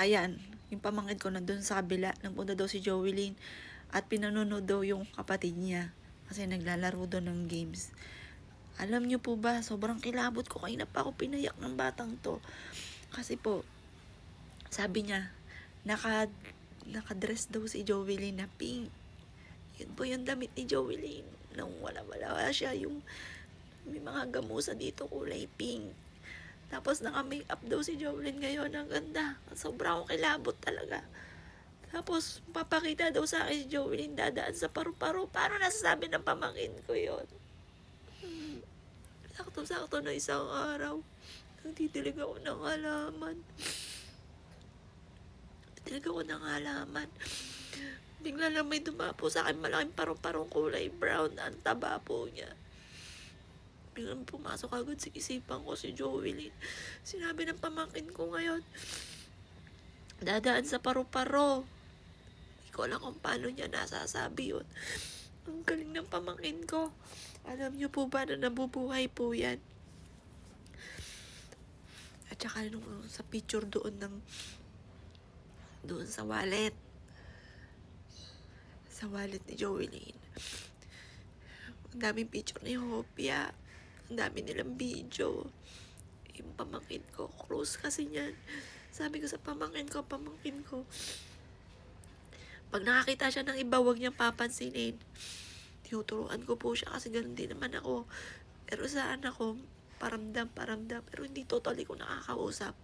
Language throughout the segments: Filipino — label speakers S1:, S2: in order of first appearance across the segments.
S1: ayan, yung pamangkin ko nandun sa kabila, nagpunta daw si Joelyn at pinanonood daw yung kapatid niya kasi naglalaro daw ng games. Alam niyo po ba, sobrang kilabot ko kayo na pa ako pinayak ng batang to. Kasi po, sabi niya, naka, nakadress daw si Joelyn na pink. Yun po yung damit ni Joelyn. Nung wala-wala siya, yung may mga gamusa dito kulay pink. Tapos naka-makeup daw si Jovelyn ngayon. Ang ganda. Sobrang kilabot talaga. Tapos, papakita daw sa akin si Jovelyn dadaan sa paru-paro. Paano nasasabi ng pamangkin ko yon? Hmm. Sakto-sakto na isang araw. Nagtitilig ako ng halaman. Nagtitilig ako ng halaman. Bigla lang may dumapo sa akin malaking paru-parong kulay brown. Ang taba po niya. Biglang pumasok agad sa isipan ko si Joey. Sinabi ng pamangkin ko ngayon, dadaan sa paru-paro. Hindi ko alam kung paano niya nasasabi yun. Ang galing ng pamangkin ko. Alam niyo po ba na nabubuhay po yan? At saka nung sa picture doon ng doon sa wallet. Sa wallet ni Joey Ang daming picture ni Hopia. Ang dami nilang video. Yung pamangkin ko, close kasi niyan. Sabi ko sa pamangkin ko, pamangkin ko, pag nakakita siya ng iba, huwag niyang papansinin. Tinuturuan ko po siya kasi ganun din naman ako. Pero sa anak ko, paramdam, paramdam. Pero hindi totally ko nakakausap.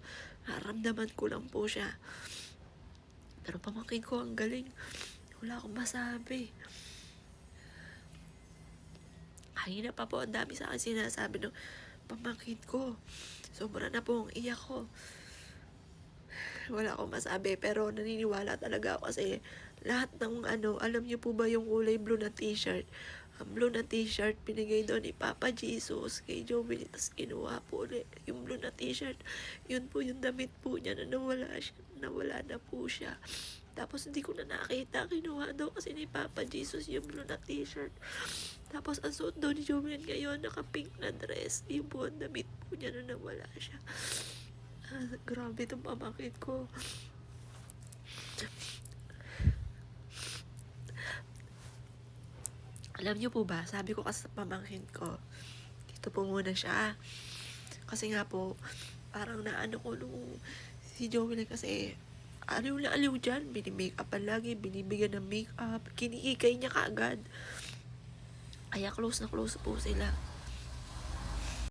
S1: Naramdaman ko lang po siya. Pero pamangkin ko, ang galing. Wala akong masabi. Kanina pa po, ang dami sa akin sinasabi ng pamangkin ko. Sobra na po ang iyak ko. Wala akong masabi, pero naniniwala talaga ako kasi lahat ng ano, alam niyo po ba yung kulay blue na t-shirt? Ang blue na t-shirt, pinigay doon ni Papa Jesus kay Joey. Tapos kinuha po ulit yung blue na t-shirt. Yun po yung damit po niya na nawala, siya, nawala na po siya. Tapos hindi ko na nakita, kinuha daw kasi ni Papa Jesus yung blue na t-shirt. Tapos ang suot daw ni Jovelyn ngayon, naka-pink na dress. Yung po ang damit po niya na nawala siya. Ah, grabe itong pamangkin ko. Alam niyo po ba, sabi ko kasi sa pamangkin ko, dito po muna siya. Kasi nga po, parang naano ko nung si Joey kasi aliw na aliw dyan. Binimake up lagi, binibigyan ng make up. Kiniikay niya kaagad. Kaya close na close po sila.